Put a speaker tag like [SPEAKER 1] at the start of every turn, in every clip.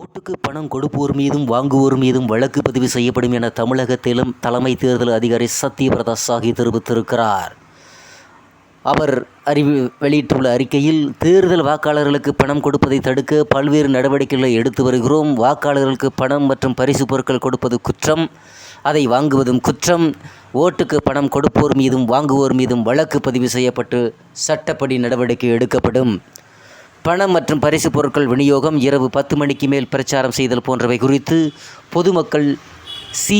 [SPEAKER 1] ஓட்டுக்கு பணம் கொடுப்போர் மீதும் வாங்குவோர் மீதும் வழக்கு பதிவு செய்யப்படும் என தமிழகத்திலும் தலைமை தேர்தல் அதிகாரி சத்யபிரதா சாஹி தெரிவித்திருக்கிறார். அவர் அறிவி வெளியிட்டுள்ள அறிக்கையில் தேர்தல் வாக்காளர்களுக்கு பணம் கொடுப்பதை தடுக்க பல்வேறு நடவடிக்கைகளை எடுத்து வருகிறோம். வாக்காளர்களுக்கு பணம் மற்றும் பரிசு பொருட்கள் கொடுப்பது குற்றம் அதை வாங்குவதும் குற்றம். ஓட்டுக்கு பணம் கொடுப்போர் மீதும் வாங்குவோர் மீதும் வழக்கு பதிவு செய்யப்பட்டு சட்டப்படி நடவடிக்கை எடுக்கப்படும். பணம் மற்றும் பரிசு பொருட்கள் விநியோகம் இரவு பத்து மணிக்கு மேல் பிரச்சாரம் செய்தல் போன்றவை குறித்து பொதுமக்கள் சி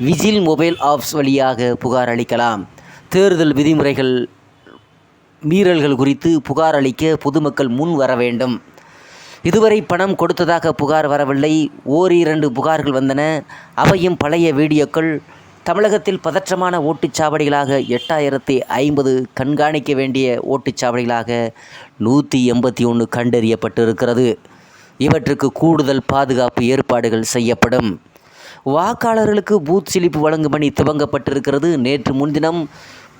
[SPEAKER 1] விஜில் மொபைல் ஆப்ஸ் வழியாக புகார் அளிக்கலாம். தேர்தல் விதிமுறைகள் மீறல்கள் குறித்து புகார் அளிக்க பொதுமக்கள் முன் வர வேண்டும். இதுவரை பணம் கொடுத்ததாக புகார் வரவில்லை. ஓரிரண்டு புகார்கள் வந்தன. அவையும் பழைய வீடியோக்கள். தமிழகத்தில் பதற்றமான ஓட்டுச்சாவடிகளாக எட்டாயிரத்தி ஐம்பது கண்காணிக்க வேண்டிய ஓட்டுச்சாவடிகளாக நூற்றி எண்பத்தி ஒன்று கண்டறியப்பட்டிருக்கிறது. இவற்றுக்கு கூடுதல் பாதுகாப்பு ஏற்பாடுகள் செய்யப்படும். வாக்காளர்களுக்கு பூத் சிலிப்பு வழங்கும் பணி துவங்கப்பட்டிருக்கிறது. நேற்று முன்தினம்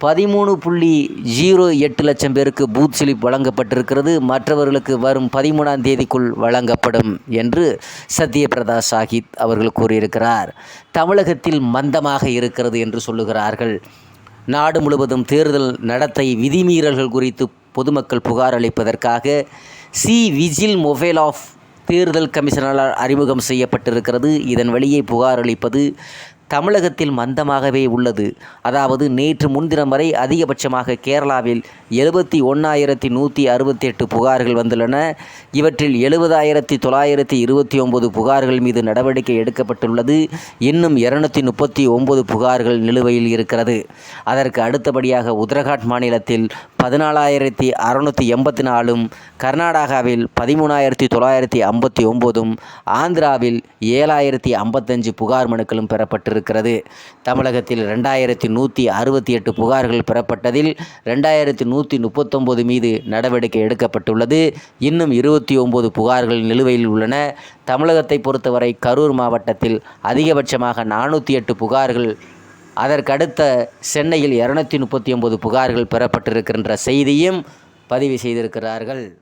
[SPEAKER 1] பதிமூணு புள்ளி ஜீரோ எட்டு லட்சம் பேருக்கு பூத் சிலிப் வழங்கப்பட்டிருக்கிறது. மற்றவர்களுக்கு வரும் பதிமூணாம் தேதிக்குள் வழங்கப்படும் என்று சத்யபிரதா சாஹித் அவர்கள் கூறியிருக்கிறார். தமிழகத்தில் மந்தமாக இருக்கிறது என்று சொல்லுகிறார்கள். நாடு முழுவதும் தேர்தல் நடத்தை விதிமீறல்கள் குறித்து பொதுமக்கள் புகார் அளிப்பதற்காக சி விஜில் மொபைல் ஆஃப் தேர்தல் கமிஷனரால் அறிமுகம் செய்யப்பட்டிருக்கிறது. இதன் வழியே புகார் அளிப்பது தமிழகத்தில் மந்தமாகவே உள்ளது. அதாவது நேற்று முன்தினம் வரை அதிகபட்சமாக கேரளாவில் எழுபத்தி ஒன்றாயிரத்தி நூற்றி அறுபத்தி எட்டு புகார்கள் வந்துள்ளன. இவற்றில் எழுபதாயிரத்தி தொள்ளாயிரத்தி இருபத்தி ஒம்பது புகார்கள் மீது நடவடிக்கை எடுக்கப்பட்டுள்ளது. இன்னும் இருநூத்தி முப்பத்தி ஒம்பது புகார்கள் நிலுவையில் இருக்கிறது. அதற்கு அடுத்தபடியாக உத்தரகாண்ட் மாநிலத்தில் பதினாலாயிரத்தி அறுநூற்றி எண்பத்தி நாலும் கர்நாடகாவில் பதிமூணாயிரத்தி தொள்ளாயிரத்தி ஐம்பத்தி ஒம்போதும் ஆந்திராவில் ஏழாயிரத்தி ஐம்பத்தஞ்சு புகார் மனுக்களும் பெறப்பட்டிருக்கிறது. தமிழகத்தில் ரெண்டாயிரத்தி நூற்றி அறுபத்தி எட்டு புகார்கள் பெறப்பட்டதில் ரெண்டாயிரத்தி நூற்றி முப்பத்தொம்போது மீது நடவடிக்கை எடுக்கப்பட்டுள்ளது. இன்னும் இருபத்தி ஒம்பது புகார்கள் நிலுவையில் உள்ளன. தமிழகத்தை பொறுத்தவரை கரூர் மாவட்டத்தில் அதிகபட்சமாக நானூற்றி எட்டு புகார்கள் அதற்கடுத்த சென்னையில் இரநூத்தி முப்பத்தி ஒம்பது புகார்கள் பெறப்பட்டிருக்கின்ற செய்தியும் பதிவு செய்திருக்கிறார்கள்.